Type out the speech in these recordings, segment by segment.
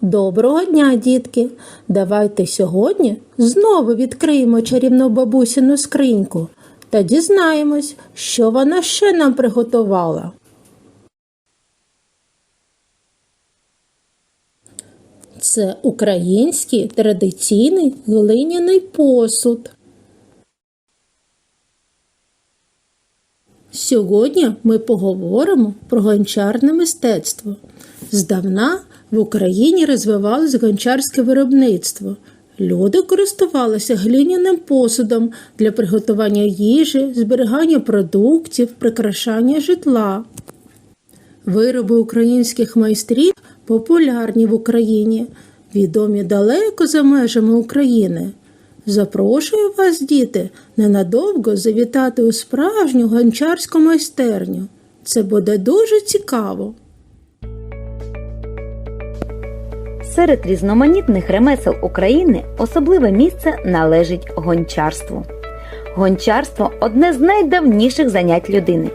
Доброго дня, дітки! Давайте сьогодні знову відкриємо чарівну бабусину скриньку та дізнаємось, що вона ще нам приготувала. Це український традиційний глиняний посуд. Сьогодні ми поговоримо про гончарне мистецтво. Здавна в Україні розвивалось гончарське виробництво. Люди користувалися глиняним посудом для приготування їжі, зберігання продуктів, прикрашання житла. Вироби українських майстрів популярні в Україні, відомі далеко за межами України. Запрошую вас, діти, ненадовго завітати у справжню гончарську майстерню. Це буде дуже цікаво. Серед різноманітних ремесел України особливе місце належить гончарству. Гончарство одне з найдавніших занять людини.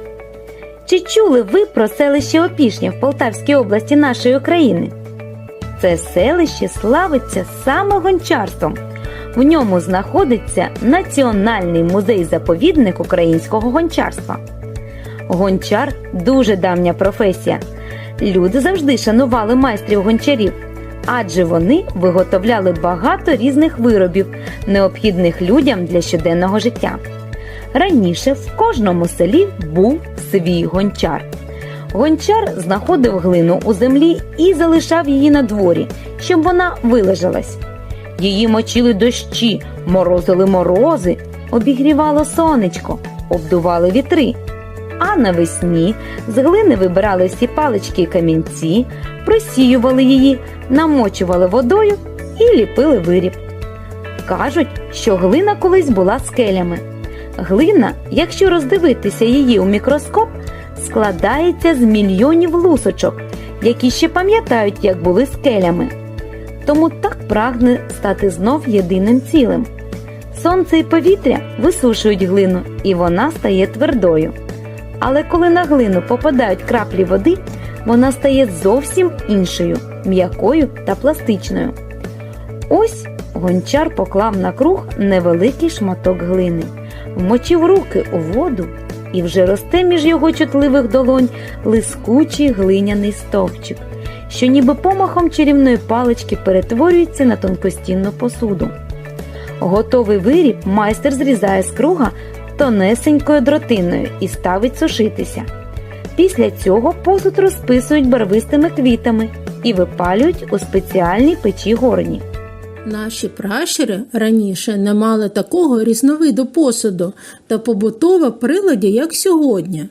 Чи чули ви про селище Опішня в Полтавській області нашої України? Це селище славиться саме гончарством. В ньому знаходиться Національний музей-заповідник українського гончарства. Гончар дуже давня професія. Люди завжди шанували майстрів гончарів, адже вони виготовляли багато різних виробів, необхідних людям для щоденного життя. Раніше в кожному селі був свій гончар. Гончар знаходив глину у землі і залишав її на дворі, щоб вона вилежалась. Її мочили дощі, морозили морози, обігрівало сонечко, обдували вітри. А навесні з глини вибирали всі палички і камінці, просіювали її, намочували водою і ліпили виріб. Кажуть, що глина колись була скелями. Глина, якщо роздивитися її у мікроскоп, складається з мільйонів лусочок, які ще пам'ятають, як були скелями. Тому так прагне стати знов єдиним цілим. Сонце і повітря висушують глину, і вона стає твердою. Але коли на глину попадають краплі води, вона стає зовсім іншою, м'якою та пластичною. Ось гончар поклав на круг невеликий шматок глини, вмочив руки у воду, і вже росте між його чутливих долонь лискучий глиняний стовпчик, що ніби помахом чарівної палички перетворюється на тонкостінну посуду. Готовий виріб майстер зрізає з круга тонесенькою дротиною і ставить сушитися. Після цього посуд розписують барвистими квітами і випалюють у спеціальній печі горні. Наші пращури раніше не мали такого різновиду посуду та побутових приладів, як сьогодні.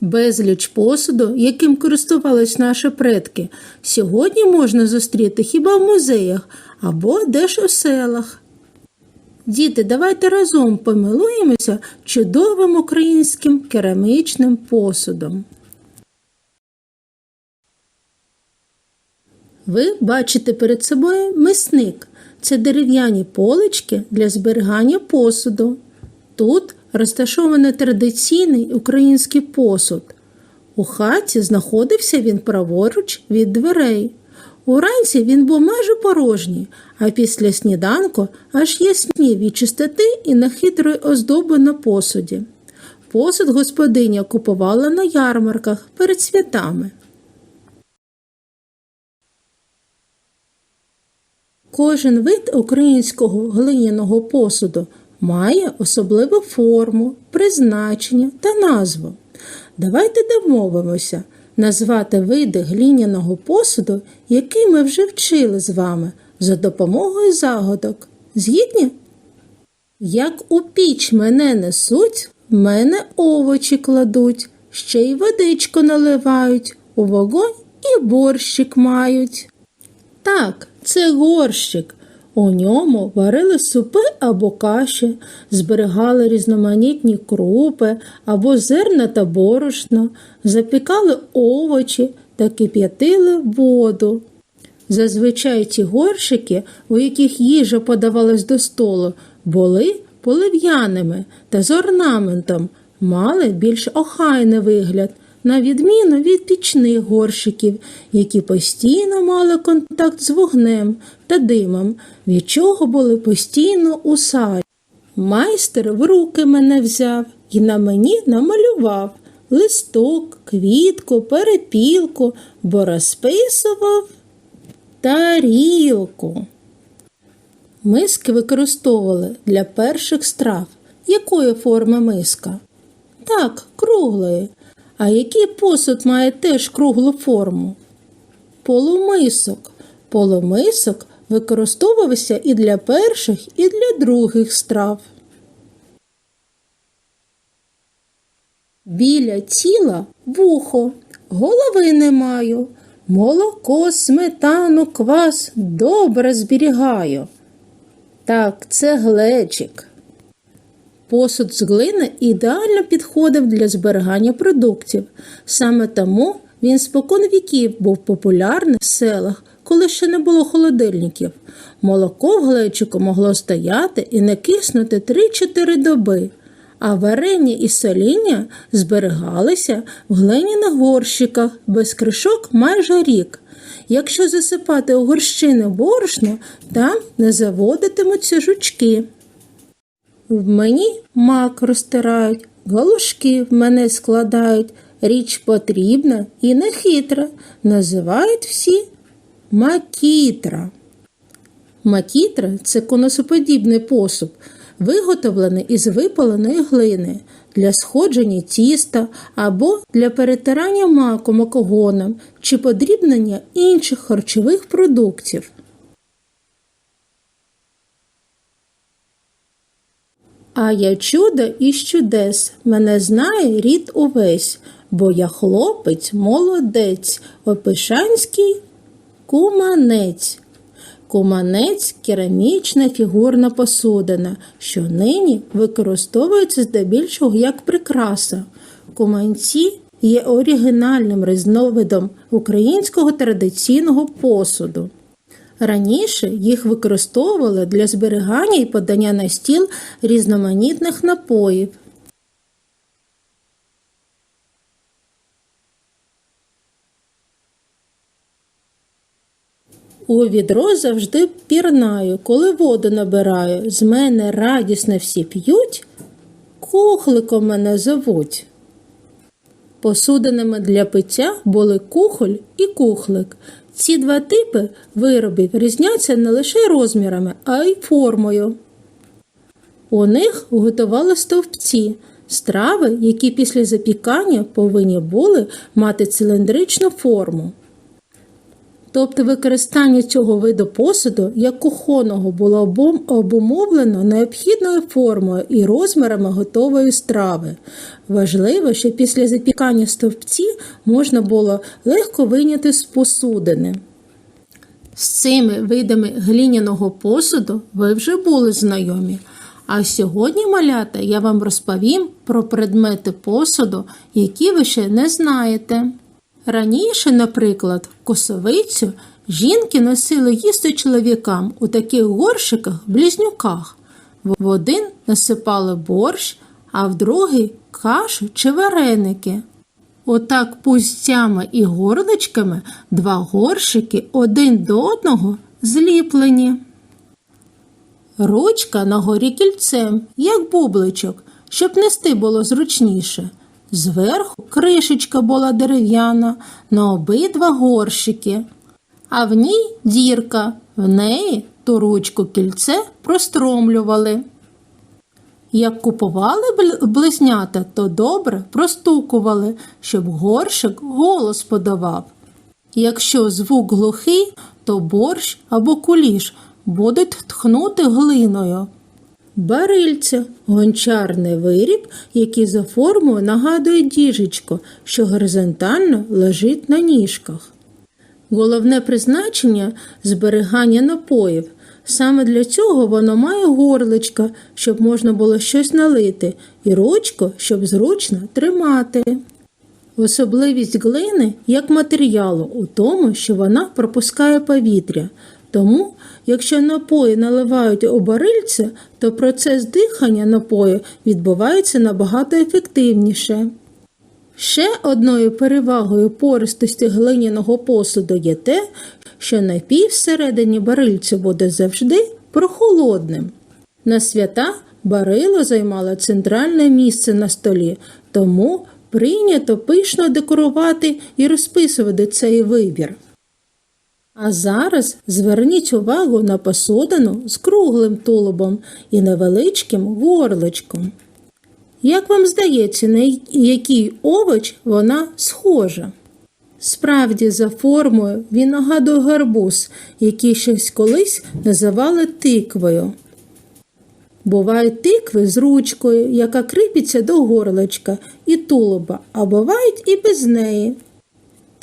Безліч посуду, яким користувались наші предки, сьогодні можна зустріти хіба в музеях або десь у селах. Діти, давайте разом помилуємося чудовим українським керамічним посудом. Ви бачите перед собою мисник. Це дерев'яні полички для зберігання посуду. Тут розташований традиційний український посуд. У хаті знаходився він праворуч від дверей. Уранці він був майже порожній, а після сніданку аж яснів від чистоти і нехитрої оздоби на посуді. Посуд господиня купувала на ярмарках перед святами. Кожен вид українського глиняного посуду має особливу форму, призначення та назву. Давайте домовимося назвати види глиняного посуду, який ми вже вчили з вами за допомогою загадок. Згідні? Як у піч мене несуть, в мене овочі кладуть, ще й водичку наливають, у вогонь і борщик мають. Так, це горщик. У ньому варили супи або каші, зберігали різноманітні крупи або зерна та борошно, запікали овочі та кип'ятили воду. Зазвичай ці горщики, у яких їжа подавалась до столу, були полив'яними та з орнаментом, мали більш охайний вигляд на відміну від пічних горщиків, які постійно мали контакт з вогнем та димом, від чого були постійно у сарі. Майстер в руки мене взяв і на мені намалював листок, квітку, перепілку, бо розписував тарілку. Миски використовували для перших страв. Якої форми миска? Так, круглої. А який посуд має теж круглу форму? Полумисок. Полумисок використовувався і для перших, і для других страв. Біля тіла вухо, голови не маю. Молоко, сметану, квас добре зберігаю. Так, це глечик. Посуд з глини ідеально підходив для зберігання продуктів. Саме тому він спокон віків був популярний в селах, коли ще не було холодильників. Молоко в глечику могло стояти і не киснути 3-4 доби, а варення і соління зберігалися в глиняних горщиках без кришок майже рік. Якщо засипати у горщини борошно, там не заводитимуться жучки. В мені мак розтирають, галушки в мене складають, річ потрібна і нехитра, називають всі макітра. Макітра це конусоподібний посуд, виготовлений із випаленої глини для сходження тіста або для перетирання маку макогоном чи подрібнення інших харчових продуктів. А я чудо із чудес, мене знає рід увесь, бо я хлопець, молодець, опишанський куманець. Куманець керамічна фігурна посудина, що нині використовується здебільшого як прикраса. Куманці є оригінальним різновидом українського традиційного посуду. Раніше їх використовували для зберігання і подання на стіл різноманітних напоїв. У відро завжди пірнаю, коли воду набираю. З мене радісно всі п'ють, кухликом мене зовуть. Посудинами для пиття були кухоль і кухлик. Ці два типи виробів різняться не лише розмірами, а й формою. У них готували стовпці, страви, які після запікання повинні були мати циліндричну форму. Тобто використання цього виду посуду як кухонного було обум- обумовлено необхідною формою і розмірами готової страви. Важливо, що після запікання стовпці можна було легко вийняти з посудини. З цими видами глиняного посуду ви вже були знайомі. А сьогодні, малята, я вам розповім про предмети посуду, які ви ще не знаєте. Раніше, наприклад, косовицю жінки носили їсти чоловікам у таких горщиках близнюках. В один насипали борщ, а в другий кашу чи вареники. Отак пустями і горличками два горщики один до одного зліплені. Ручка на горі кільцем, як бубличок, щоб нести було зручніше. Зверху кришечка була дерев'яна на обидва горщики, а в ній дірка, в неї ту ручку кільце простромлювали. Як купували бл- близнята, то добре простукували, щоб горщик голос подавав. Якщо звук глухий, то борщ або куліш будуть тхнути глиною. Барильце гончарний виріб, який за формою нагадує діжечко, що горизонтально лежить на ніжках. Головне призначення зберігання напоїв. Саме для цього воно має горличка, щоб можна було щось налити, і ручку, щоб зручно тримати. Особливість глини як матеріалу у тому, що вона пропускає повітря. Тому, якщо напої наливають у барильце, то процес дихання напою відбувається набагато ефективніше. Ще одною перевагою пористості глиняного посуду є те, що напій всередині барильцю буде завжди прохолодним. На свята барило займало центральне місце на столі, тому прийнято пишно декорувати і розписувати цей вибір. А зараз зверніть увагу на посудину з круглим тулубом і невеличким горличком. Як вам здається, на який овоч вона схожа? Справді, за формою він нагадує гарбуз, який щось колись називали тиквою. Бувають тикви з ручкою, яка кріпиться до горличка і тулуба, а бувають і без неї.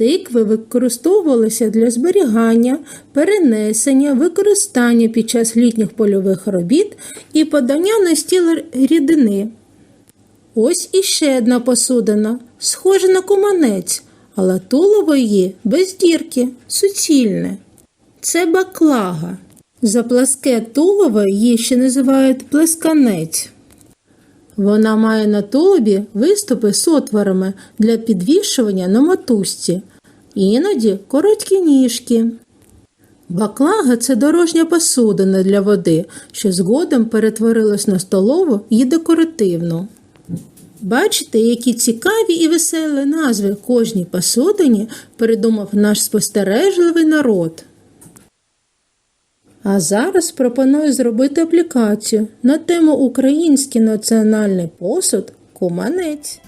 Тикви використовувалися для зберігання, перенесення, використання під час літніх польових робіт і подання на стіл рідини. Ось іще одна посудина, схожа на куманець, але тулово її без дірки, суцільне. Це баклага. За пласке тулово її ще називають плесканець. Вона має на тулубі виступи з отворами для підвішування на мотузці, іноді короткі ніжки. Баклага це дорожня посудина для води, що згодом перетворилась на столову і декоративну. Бачите, які цікаві і веселі назви кожній посудині придумав наш спостережливий народ. А зараз пропоную зробити аплікацію на тему Український національний посуд Куманець.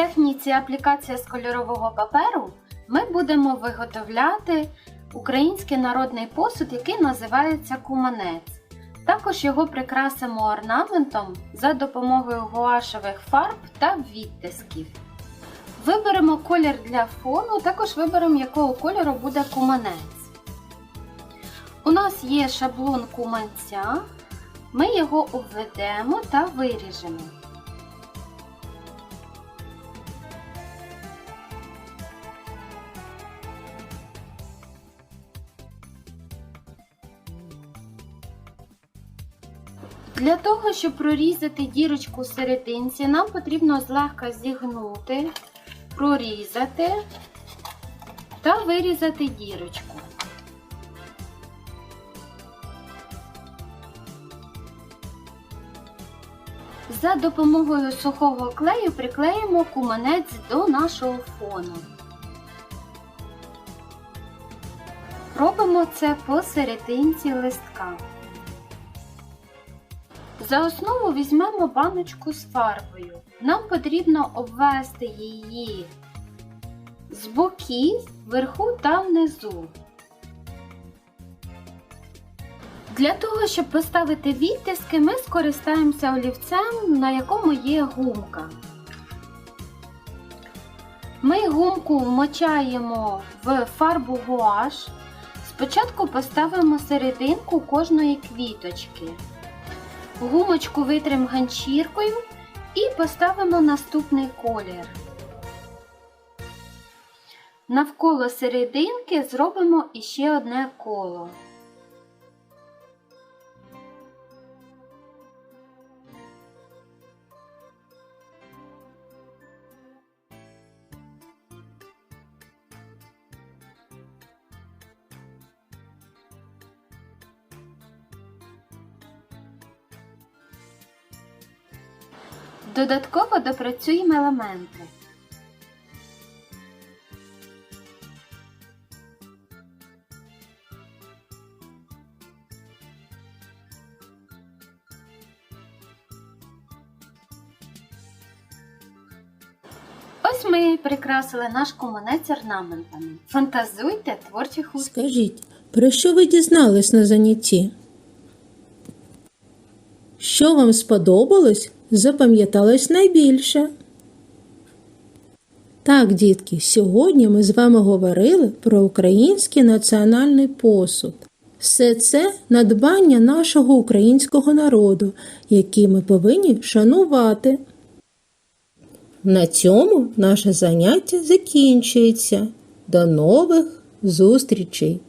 Техніці аплікація з кольорового паперу ми будемо виготовляти український народний посуд, який називається куманець. Також його прикрасимо орнаментом за допомогою гуашевих фарб та відтисків. Виберемо колір для фону, також виберемо, якого кольору буде куманець. У нас є шаблон куманця, ми його обведемо та виріжемо. Для того, щоб прорізати дірочку серединці, нам потрібно злегка зігнути, прорізати та вирізати дірочку. За допомогою сухого клею приклеїмо куманець до нашого фону. Робимо це посерединці листка. За основу візьмемо баночку з фарбою. Нам потрібно обвести її з боків, вверху та внизу. Для того, щоб поставити відтиски, ми скористаємося олівцем, на якому є гумка. Ми гумку вмочаємо в фарбу гуаш. Спочатку поставимо серединку кожної квіточки. Гумочку витримо ганчіркою і поставимо наступний колір. Навколо серединки зробимо іще одне коло. Додатково допрацюємо елементи. Ось ми прикрасили наш куманець орнаментами. Фантазуйте творчі хустки. Скажіть, про що ви дізнались на занятті? Що вам сподобалось, запам'яталось найбільше? Так, дітки, сьогодні ми з вами говорили про український національний посуд. Все це надбання нашого українського народу, який ми повинні шанувати. На цьому наше заняття закінчується. До нових зустрічей!